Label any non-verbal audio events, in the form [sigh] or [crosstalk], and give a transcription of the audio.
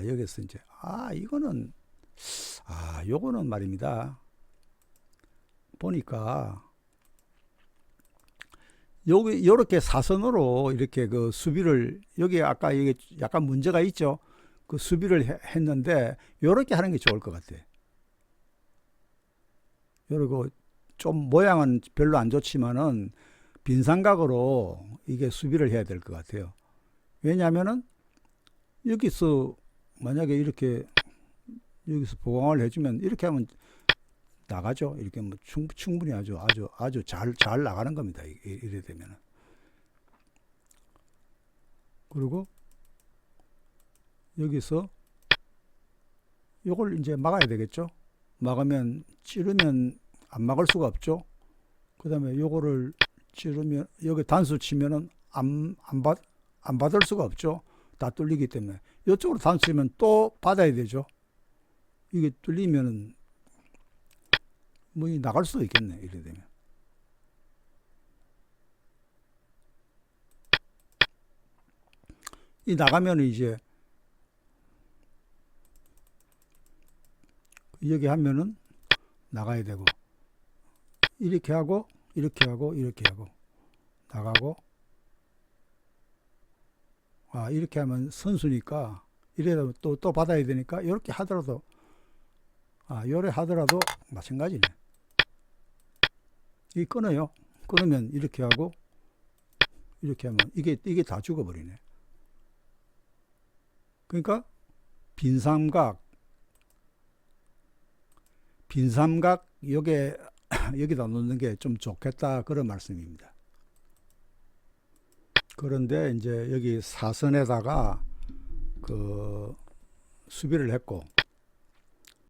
자, 여기서 이제, 아, 이거는, 아, 요거는 말입니다. 보니까, 여기, 요렇게 사선으로 이렇게 그 수비를, 여기 아까 이게 약간 문제가 있죠? 그 수비를 해- 했는데, 요렇게 하는 게 좋을 것 같아. 요러고, 좀 모양은 별로 안 좋지만은, 빈삼각으로 이게 수비를 해야 될 것 같아요. 왜냐하면은, 여기서 만약에 이렇게 여기서 보강을 해주면 이렇게 하면 나가죠. 이렇게 뭐 충, 충분히 아주 아주 아주 잘 잘 나가는 겁니다. 이래 되면은 그리고 여기서 요걸 이제 막아야 되겠죠. 막으면 찌르면 안 막을 수가 없죠. 그 다음에 요거를 찌르면 여기 단수 치면은 안 안 받 안 받을 수가 없죠. 다 뚫리기 때문에 이쪽으로 단수치면 또 받아야 되죠. 이게 뚫리면은 뭐이 나갈 수도 있겠네 이래 되면. 이 나가면은 이제 여기 하면은 나가야 되고 이렇게 하고 이렇게 하고 이렇게 하고 나가고 아 이렇게 하면 선수니까 이래도 또또 받아야 되니까 이렇게 하더라도 아 요래 하더라도 마찬가지네. 이 끊어요. 끊으면 이렇게 하고 이렇게 하면 이게 이게 다 죽어버리네. 그러니까 빈 삼각 빈 삼각 여기에 [clears throat] 여기다 놓는 게 좀 좋겠다 그런 말씀입니다. 그런데 이제 여기 사선에다가 그 수비를 했고